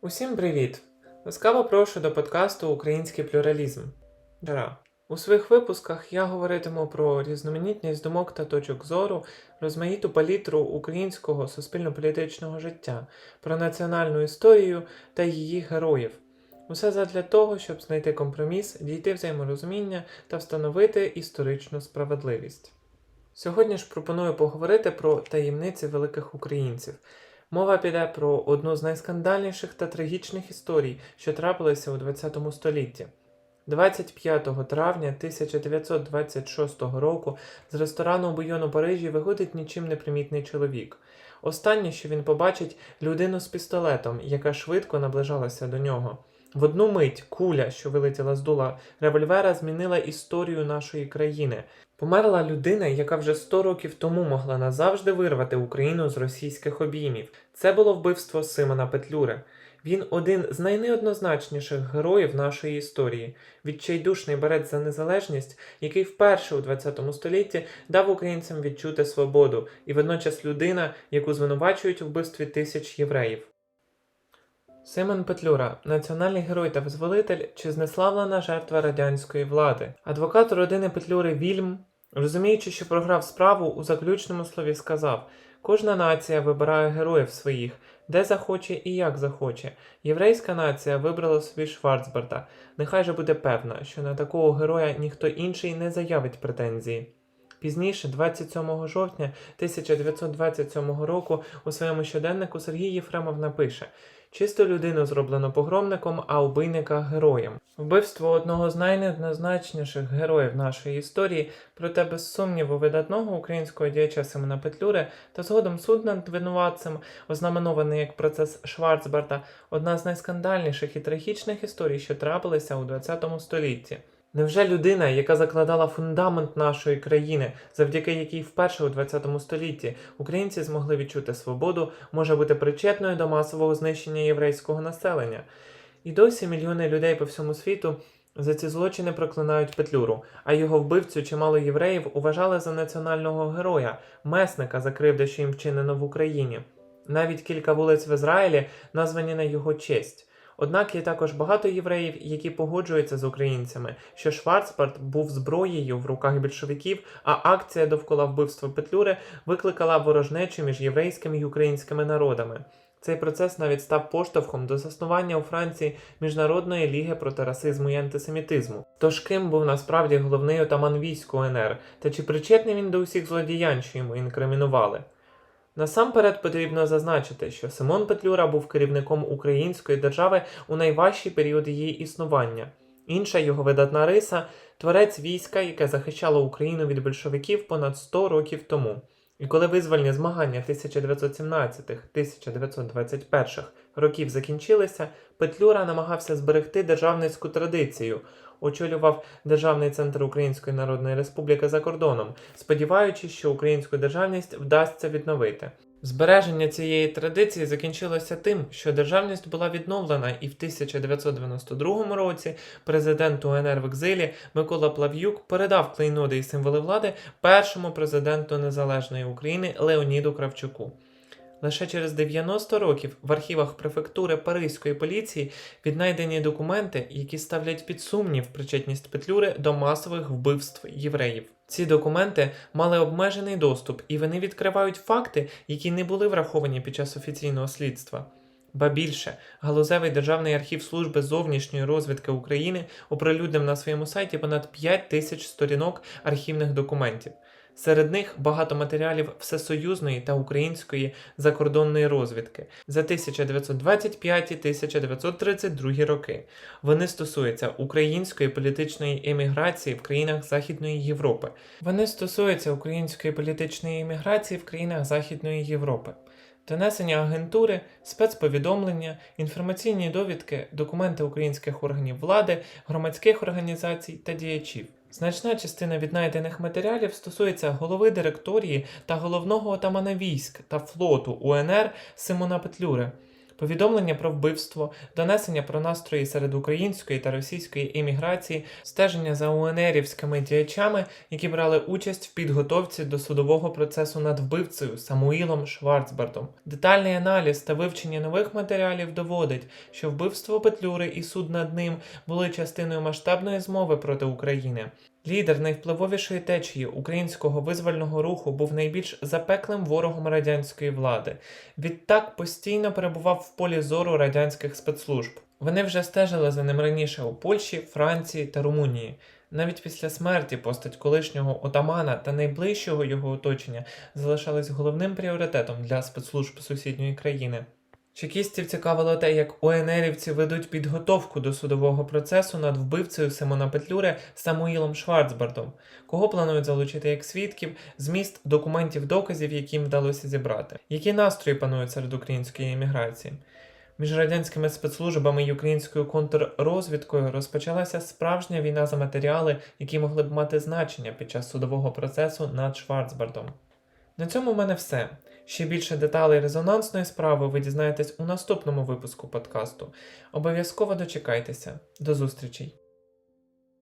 Усім привіт! Ласкаво прошу до подкасту Український плюралізм. Жара. У своїх випусках я говоритиму про різноманітність думок та точок зору, розмаїту палітру українського суспільно-політичного життя, про національну історію та її героїв. Усе задля того, щоб знайти компроміс, дійти взаєморозуміння та встановити історичну справедливість. Сьогодні ж пропоную поговорити про таємниці великих українців. Мова піде про одну з найскандальніших та трагічних історій, що трапилися у ХХ столітті. 25 травня 1926 року з ресторану Буйон у Парижі виходить нічим не примітний чоловік. Останнє, що він побачить, людину з пістолетом, яка швидко наближалася до нього. В одну мить куля, що вилетіла з дула револьвера, змінила історію нашої країни. Померла людина, яка вже 100 років тому могла назавжди вирвати Україну з російських обіймів. Це було вбивство Симона Петлюри. Він один з найнеоднозначніших героїв нашої історії, відчайдушний борець за незалежність, який вперше у ХХ столітті дав українцям відчути свободу, і водночас людина, яку звинувачують у вбивстві тисяч євреїв. Симон Петлюра національний герой та визволитель чи знеславлена жертва радянської влади. Адвокат родини Петлюри Вільм, розуміючи, що програв справу, у заключному слові сказав: кожна нація вибирає героїв своїх, де захоче і як захоче. Єврейська нація вибрала собі Шварцберта. Нехай же буде певна, що на такого героя ніхто інший не заявить претензії. Пізніше, 27 жовтня 1927 року, у своєму щоденнику Сергій Єфремов напише: Чисто людину зроблено погромником, а убийника героєм. Вбивство одного з найнеоднозначніших героїв нашої історії, проте без сумніву видатного українського діяча Симона Петлюри та згодом суд над винуватцем, ознаменований як процес Шварцберта, одна з найскандальніших і трагічних історій, що трапилися у ХХ столітті. Невже людина, яка закладала фундамент нашої країни, завдяки якій вперше у ХХ столітті українці змогли відчути свободу, може бути причетною до масового знищення єврейського населення? І досі мільйони людей по всьому світу за ці злочини проклинають Петлюру, а його вбивцю чимало євреїв уважали за національного героя, месника за кривди, що їм вчинено в Україні. Навіть кілька вулиць в Ізраїлі названі на його честь. Однак є також багато євреїв, які погоджуються з українцями, що Шварцбарт був зброєю в руках більшовиків, а акція довкола вбивства Петлюри викликала ворожнечу між єврейськими і українськими народами. Цей процес навіть став поштовхом до заснування у Франції Міжнародної ліги проти расизму і антисемітизму. Тож ким був насправді головний отаман військ УНР, та чи причетний він до усіх злодіянь, що йому інкримінували? Насамперед потрібно зазначити, що Симон Петлюра був керівником української держави у найважчий період її існування. Інша його видатна риса творець війська, яке захищало Україну від большевиків понад 100 років тому. І коли визвольні змагання 1917-1921 років закінчилися, Петлюра намагався зберегти державницьку традицію, очолював Державний центр Української Народної Республіки за кордоном, сподіваючись, що українську державність вдасться відновити. Збереження цієї традиції закінчилося тим, що державність була відновлена, і в 1992 році президент УНР в екзилі Микола Плав'юк передав клейноди і символи влади першому президенту Незалежної України Леоніду Кравчуку. Лише через 90 років в архівах префектури Паризької поліції віднайдені документи, які ставлять під сумнів причетність Петлюри до масових вбивств євреїв. Ці документи мали обмежений доступ, і вони відкривають факти, які не були враховані під час офіційного слідства. Ба більше, галузевий державний архів служби зовнішньої розвідки України оприлюднив на своєму сайті понад 5 тисяч сторінок архівних документів. Серед них багато матеріалів всесоюзної та української закордонної розвідки за 1925-1932 роки. Вони стосуються української політичної еміграції в країнах Західної Європи. Вони стосуються української політичної еміграції в країнах Західної Європи. Донесення агентури, спецповідомлення, інформаційні довідки, документи українських органів влади, громадських організацій та діячів. Значна частина віднайдених матеріалів стосується голови директорії та головного отамана військ та флоту УНР Симона Петлюри. Повідомлення про вбивство, донесення про настрої серед української та російської еміграції, стеження за УНРівськими діячами, які брали участь в підготовці до судового процесу над вбивцею Самуїлом Шварцбардом. Детальний аналіз та вивчення нових матеріалів доводить, що вбивство Петлюри і суд над ним були частиною масштабної змови проти України. Лідер найвпливовішої течії українського визвольного руху був найбільш запеклим ворогом радянської влади. Відтак постійно перебував в полі зору радянських спецслужб. Вони вже стежили за ним раніше у Польщі, Франції та Румунії. Навіть після смерті постать колишнього отамана та найближчого його оточення залишались головним пріоритетом для спецслужб сусідньої країни. Чекістів цікавило те, як ОНРівці ведуть підготовку до судового процесу над вбивцею Симона Петлюри Самуїлом Шварцбардом, кого планують залучити як свідків, зміст документів доказів, які їм вдалося зібрати, які настрої панують серед української еміграції. Між радянськими спецслужбами і українською контррозвідкою розпочалася справжня війна за матеріали, які могли б мати значення під час судового процесу над Шварцбардом. На цьому в мене все. Ще більше деталей резонансної справи ви дізнаєтесь у наступному випуску подкасту. Обов'язково дочекайтеся. До зустрічей!